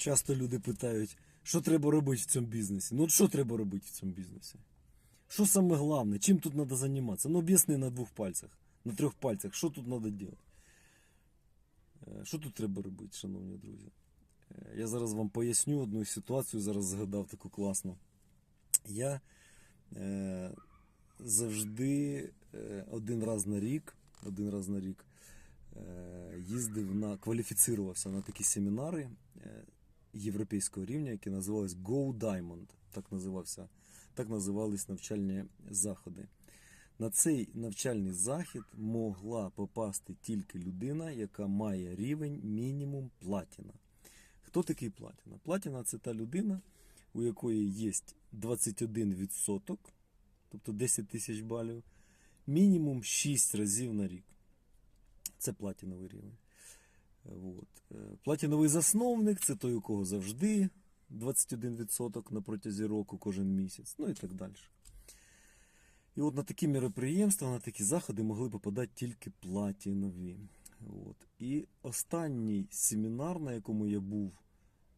Часто люди питають, що треба робити в цьому бізнесі. Ну от що треба робити в цьому бізнесі? Що саме головне? Чим тут треба займатися? Ну об'ясни на двох пальцях, на трьох пальцях, що тут треба робити? Е, Що тут треба робити, шановні друзі? Е, Я зараз вам поясню одну ситуацію, зараз згадав таку класну. Я е, завжди е, один раз на рік, один раз на рік е, їздив на кваліфіцирувався на такі семінари е, європейського рівня, які називались Go Diamond. Так називався, так називались навчальні заходи. На цей навчальний захід могла попасти тільки людина, яка має рівень мінімум платіна. Хто такий платіна? Платіна це та людина, у якої є 21%, тобто 10 тисяч балів, мінімум 6 разів на рік. Це платіновий рівень. От. Е, Платіновий засновник це той, у кого завжди 21% на протязі року кожен місяць, ну і так далі. І от на такі мероприємства, на такі заходи могли попадати тільки платінові. От. І останній семінар, на якому я був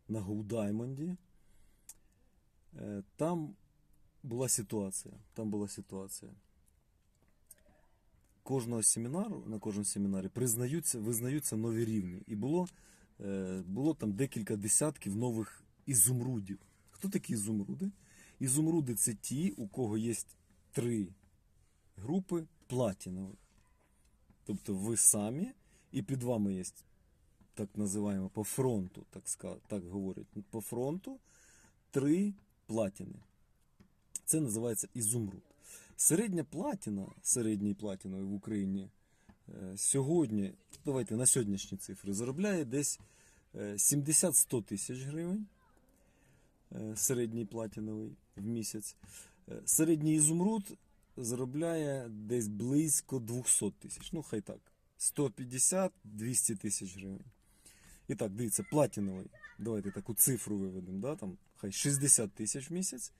на Гоудаймонді, е, там була ситуація. Там була ситуація. Кожного семінару, на кожному семінарі признаються, визнаються нові рівні. І було, е, було там декілька десятків нових ізумрудів. Хто такі ізумруди? Ізумруди це ті, у кого є три групи платінових. Тобто ви самі, і під вами є так називаємо по фронту, так, ска- так говорять, по фронту три платіни. Це називається ізумруд. Середня платіна, середній платіновий в Україні е, сьогодні, давайте на сьогоднішні цифри, заробляє десь е, 70-100 тисяч гривень. е, Середній платіновий в місяць. Е, Середній ізумруд заробляє десь близько 200 тисяч. Ну, хай так. 150-200 тисяч гривень. І так, дивіться, платіновий. Давайте таку цифру виведемо, да? там, хай 60 тисяч в місяць.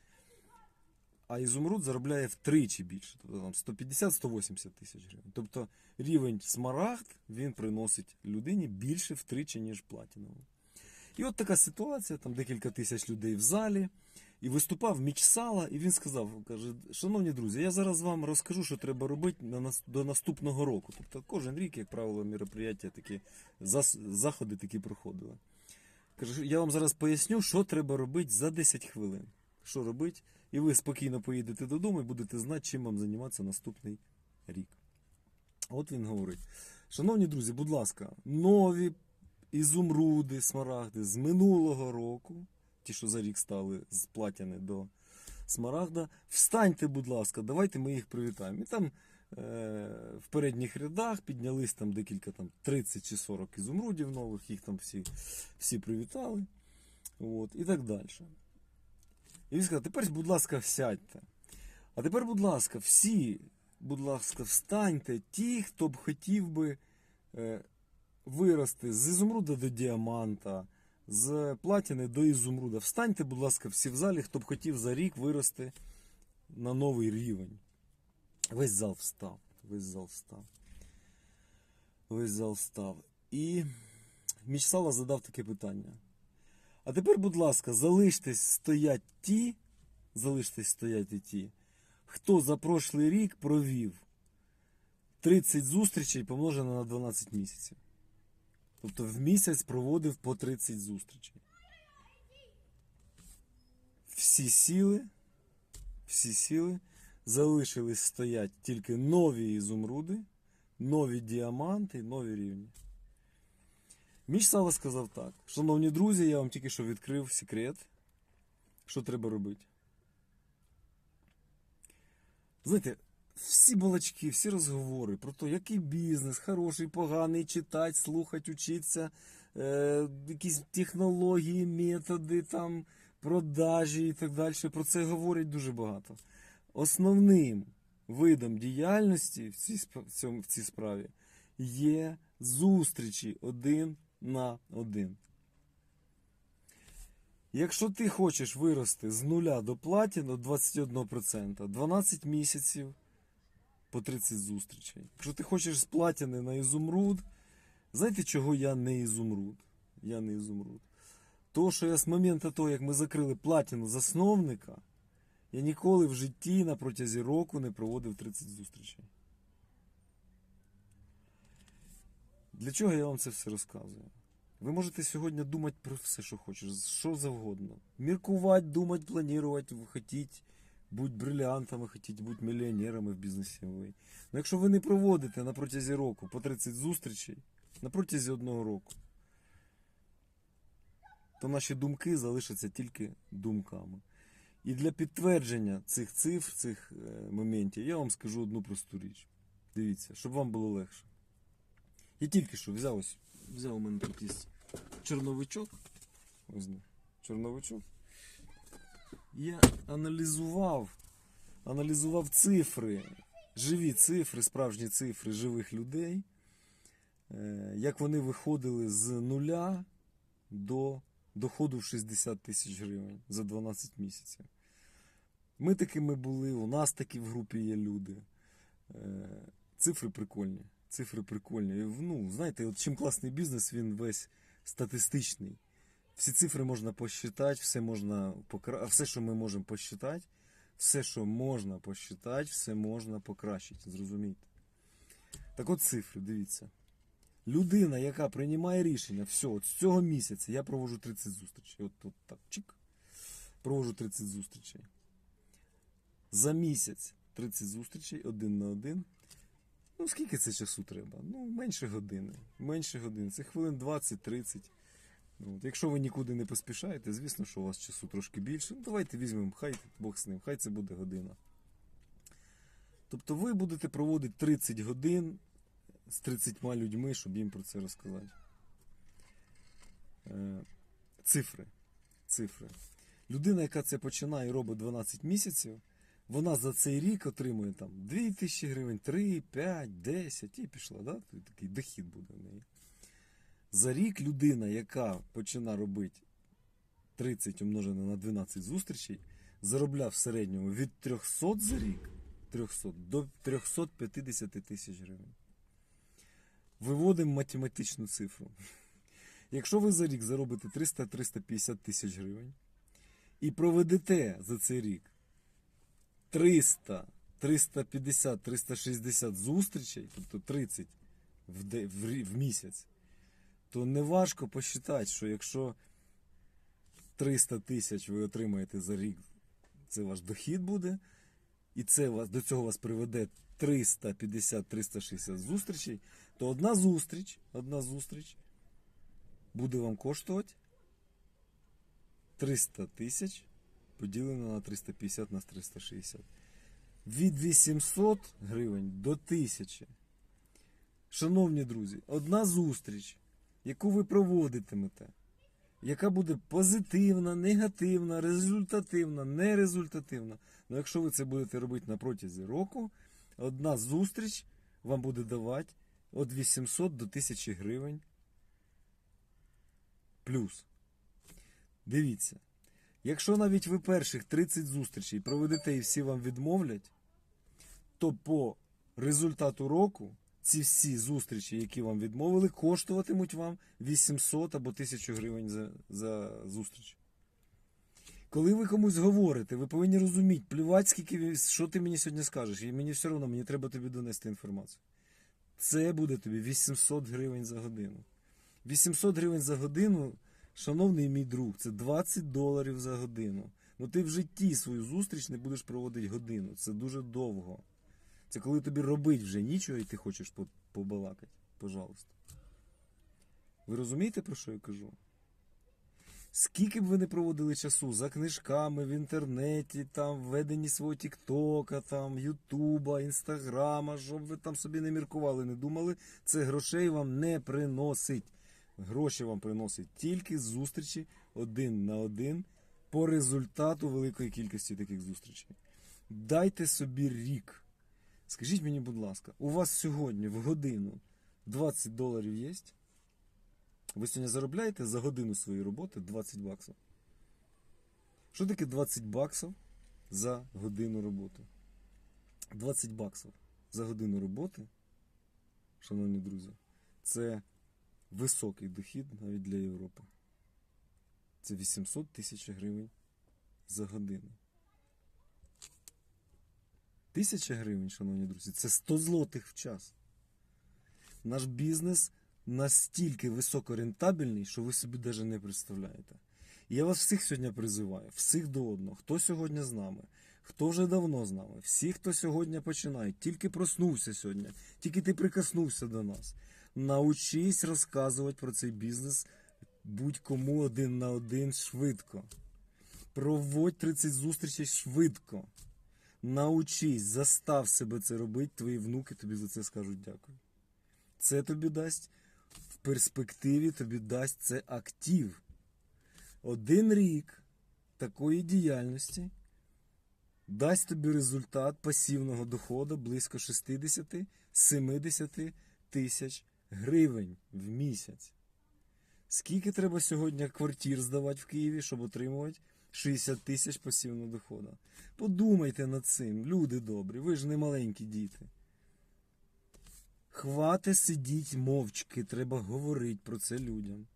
А ізумруд заробляє втричі більше, тобто там 150-180 тисяч гривень. Тобто рівень смарагд він приносить людині більше втричі, ніж платіновий. І от така ситуація, там декілька тисяч людей в залі, і виступав Міч Сала, і він сказав: каже, шановні друзі, я зараз вам розкажу, що треба робити до наступного року. Тобто кожен рік, як правило, мероприятия такі, заходи такі проходили. Каже, я вам зараз поясню, що треба робити за 10 хвилин. Що робити, і ви спокійно поїдете додому і будете знати, чим вам займатися наступний рік. От він говорить: Шановні друзі, будь ласка, нові ізумруди, смарагди з минулого року, ті, що за рік стали з платяни до смарагда, встаньте, будь ласка, давайте ми їх привітаємо. І там е, в передніх рядах піднялись там декілька там 30 чи 40 ізумрудів нових, їх там всі, всі привітали. От, і так далі. І він сказав, тепер, будь ласка, сядьте. А тепер, будь ласка, всі, будь ласка, встаньте, ті, хто б хотів би е, вирости з ізумруда до діаманта, з платіни до ізумруда. Встаньте, будь ласка, всі в залі, хто б хотів за рік вирости на новий рівень. Весь зал встав. Весь зал встав. Весь зал встав. І Міч Сала задав таке питання. А тепер, будь ласка, залиштесь стоять ті, залиштесь стояти ті, хто за прошлий рік провів 30 зустрічей помножено на 12 місяців. Тобто в місяць проводив по 30 зустрічей. Всі сіли, всі сіли, залишились стоять тільки нові ізумруди, нові діаманти, нові рівні. Міч Сава сказав так. Шановні друзі, я вам тільки що відкрив секрет. Що треба робити? Знаєте, всі балачки, всі розговори про те, який бізнес, хороший, поганий, читати, слухати, учитися, е, якісь технології, методи, там, продажі і так далі. Про це говорять дуже багато. Основним видом діяльності в цій, в цій справі є зустрічі один на один. Якщо ти хочеш вирости з нуля до платіну 21%, 12 місяців по 30 зустрічей. Якщо ти хочеш з платіни на ізумруд, знаєте, чого я не ізумруд? Я не ізумруд. То, що я з моменту того, як ми закрили платіну засновника, я ніколи в житті на протязі року не проводив 30 зустрічей. Для чого я вам це все розказую? Ви можете сьогодні думати про все, що хочеш, що завгодно. Міркувати, думати, планувати, ви хотіти бути бриліантами, хотіти бути мільйонерами в бізнесі. Ви. Ну якщо ви не проводите на протязі року по 30 зустрічей, на протязі одного року, то наші думки залишаться тільки думками. І для підтвердження цих цифр, цих е, моментів, я вам скажу одну просту річ. Дивіться, щоб вам було легше. Я тільки що взяв ось, взяв у мене тут чорновичок. Ось де, чорновичок. Я аналізував, аналізував цифри, живі цифри, справжні цифри живих людей, е, як вони виходили з нуля до доходу в 60 тисяч гривень за 12 місяців. Ми такими були, у нас такі в групі є люди. Е, Цифри прикольні. Цифри прикольні. Ну, знаєте, от чим класний бізнес, він весь статистичний. Всі цифри можна посчитати, все можна покра... все, що ми можемо посчитати, все, що можна посчитати, все можна покращити. Зрозумійте. Так от цифри, дивіться. Людина, яка приймає рішення, все, от з цього місяця я проводжу 30 зустрічей. От, от так, чик. Проводжу 30 зустрічей. За місяць 30 зустрічей один на один. Ну, скільки це часу треба? Ну, менше години. Менше години. Це хвилин 20-30. Ну, От. Якщо ви нікуди не поспішаєте, звісно, що у вас часу трошки більше. Ну, давайте візьмемо, хай Бог з ним, хай це буде година. Тобто ви будете проводити 30 годин з 30 людьми, щоб їм про це розказати. Е, цифри. Цифри. Людина, яка це починає і робить 12 місяців, вона за цей рік отримує там 2 тисячі гривень, 3, 5, 10 і пішла. Да? Такий дохід буде в неї. За рік людина, яка починає робити 30 умножене на 12 зустрічей, заробляв в середньому від 300 за рік 300 до 350 тисяч гривень. Виводимо математичну цифру. Якщо ви за рік заробите 300-350 тисяч гривень і проведете за цей рік 300, 350, 360 зустрічей, тобто 30 в, де, в, в місяць, то не важко посчитати, що якщо 300 тисяч ви отримаєте за рік, це ваш дохід буде, і це вас, до цього вас приведе 350-360 зустрічей, то одна зустріч, одна зустріч буде вам коштувати 300 тисяч поділено на 350 на 360. Від 800 гривень до 1000. Шановні друзі, одна зустріч, яку ви проводитимете, яка буде позитивна, негативна, результативна, нерезультативна. Ну, якщо ви це будете робити на протязі року, одна зустріч вам буде давати від 800 до 1000 гривень. Плюс. Дивіться, якщо навіть ви перших 30 зустрічей проведете і всі вам відмовлять, то по результату року ці всі зустрічі, які вам відмовили, коштуватимуть вам 800 або 1000 гривень за, за зустріч. Коли ви комусь говорите, ви повинні розуміти, плювати, скільки що ти мені сьогодні скажеш, і мені все одно, мені треба тобі донести інформацію. Це буде тобі 800 гривень за годину. 800 гривень за годину, шановний мій друг, це 20 доларів за годину. Ну ти в житті свою зустріч не будеш проводити годину. Це дуже довго. Це коли тобі робить вже нічого і ти хочеш побалакати. Пожалуйста. Ви розумієте, про що я кажу? Скільки б ви не проводили часу за книжками в інтернеті, там, в веденні свого Тіктока, там, Ютуба, Інстаграма, щоб ви там собі не міркували, не думали, це грошей вам не приносить. Гроші вам приносить тільки зустрічі один на один по результату великої кількості таких зустрічей. Дайте собі рік. Скажіть мені, будь ласка, у вас сьогодні в годину 20 доларів є? Ви сьогодні заробляєте за годину своєї роботи 20 баксів. Що таке 20 баксів за годину роботи? 20 баксів за годину роботи, шановні друзі, це високий дохід навіть для Європи. Це 800 тисяч гривень за годину. Тисяча гривень, шановні друзі, це 100 злотих в час. Наш бізнес настільки високорентабельний, що ви собі навіть не представляєте. Я вас всіх сьогодні призиваю, всіх до одного, хто сьогодні з нами, хто вже давно з нами, всі, хто сьогодні починає, тільки проснувся сьогодні, тільки ти прикоснувся до нас. Научись розказувати про цей бізнес будь-кому один на один швидко. Проводь 30 зустрічей швидко. Научись, застав себе це робити, твої внуки тобі за це скажуть дякую. Це тобі дасть в перспективі тобі дасть це актив. Один рік такої діяльності дасть тобі результат пасивного доходу близько 60-70 тисяч гривень в місяць. Скільки треба сьогодні квартир здавати в Києві, щоб отримувати 60 тисяч пасивного доходу? Подумайте над цим, люди добрі, ви ж не маленькі діти. Хвати сидіть мовчки, треба говорити про це людям.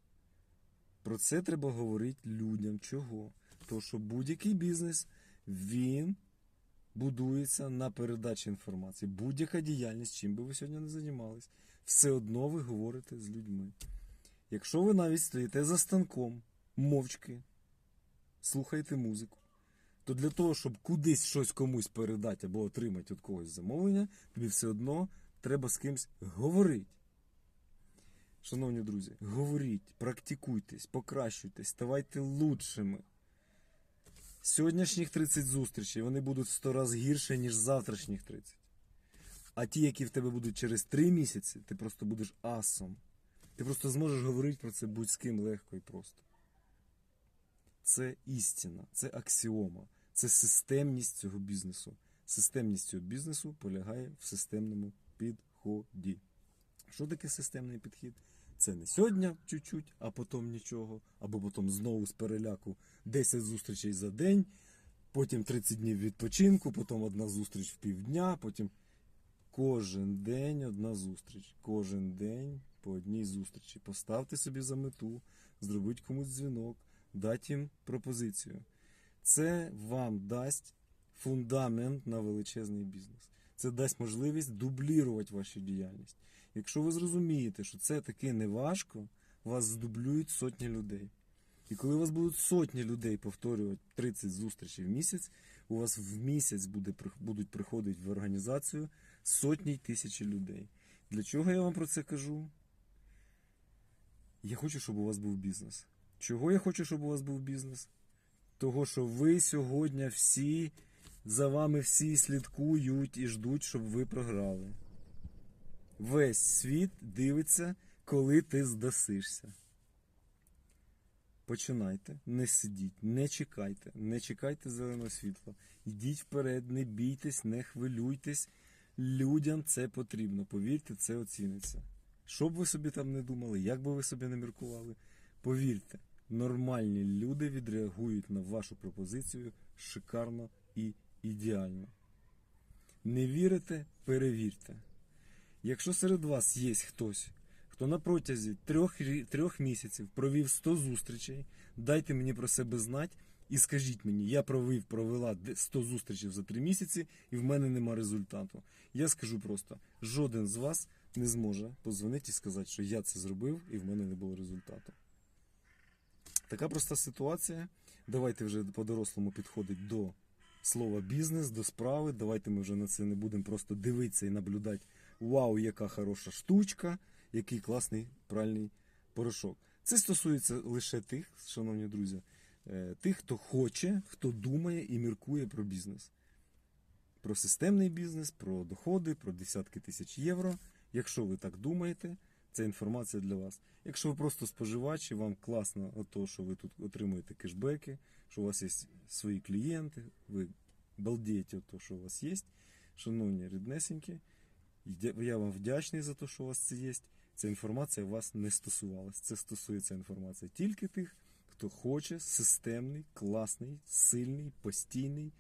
Про це треба говорити людям. Чого? Тому що будь-який бізнес, він будується на передачі інформації. Будь-яка діяльність, чим би ви сьогодні не займались, все одно ви говорите з людьми. Якщо ви навіть стоїте за станком, мовчки, слухаєте музику, то для того, щоб кудись щось комусь передати або отримати від когось замовлення, тобі все одно треба з кимось говорити. Шановні друзі, говоріть, практикуйтесь, покращуйтесь, ставайте лучшими. Сьогоднішніх 30 зустрічей вони будуть в 100 разів гірше, ніж завтрашніх 30. А ті, які в тебе будуть через 3 місяці, ти просто будеш асом. Ти просто зможеш говорити про це будь з ким легко і просто. Це істина, це аксіома, це системність цього бізнесу. Системність цього бізнесу полягає в системному підході. Що таке системний підхід? Це не сьогодні чуть-чуть, а потім нічого, або потім знову з переляку 10 зустрічей за день, потім 30 днів відпочинку, потім одна зустріч в півдня, потім кожен день одна зустріч. Кожен день по одній зустрічі. Поставте собі за мету, зробіть комусь дзвінок, дати їм пропозицію. Це вам дасть фундамент на величезний бізнес. Це дасть можливість дублірувати вашу діяльність. Якщо ви зрозумієте, що це таки не важко, вас здублюють сотні людей. І коли у вас будуть сотні людей повторювати 30 зустрічей в місяць, у вас в місяць буде, будуть приходити в організацію сотні й тисячі людей. Для чого я вам про це кажу? Я хочу, щоб у вас був бізнес. Чого я хочу, щоб у вас був бізнес? Того, що ви сьогодні всі, за вами всі слідкують і ждуть, щоб ви програли. Весь світ дивиться, коли ти здасишся. Починайте, не сидіть, не чекайте, не чекайте зеленого світла. Йдіть вперед, не бійтесь, не хвилюйтесь. Людям це потрібно. Повірте, це оціниться. Що б ви собі там не думали, як би ви собі не міркували, повірте, нормальні люди відреагують на вашу пропозицію шикарно і ідеально. Не вірите, перевірте. Якщо серед вас є хтось, хто на протязі трьох, трьох місяців провів 100 зустрічей, дайте мені про себе знати і скажіть мені, я провів, провела 100 зустрічей за 3 місяці і в мене нема результату. Я скажу просто: жоден з вас не зможе позвонити і сказати, що я це зробив і в мене не було результату. Така проста ситуація. Давайте вже по-дорослому підходити до слова бізнес, до справи. Давайте ми вже на це не будемо просто дивитися і наблюдати. Вау, яка хороша штучка, який класний пральний порошок. Це стосується лише тих, шановні друзі, тих, хто хоче, хто думає і міркує про бізнес. Про системний бізнес, про доходи, про десятки тисяч євро. Якщо ви так думаєте, це інформація для вас. Якщо ви просто споживач, і вам класно того, що ви тут отримуєте кешбеки, що у вас є свої клієнти, ви балдієте того, що у вас є, шановні ріднесенькі, Я вам вдячний за те, що у вас це є. Ця інформація вас не стосувалась. Це стосується інформації тільки тих, хто хоче системний, класний, сильний, постійний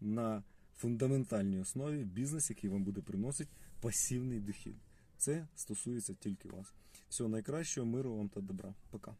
на фундаментальній основі бізнес, який вам буде приносити пасивний дохід. Це стосується тільки вас. Всього найкращого, миру вам та добра. Пока.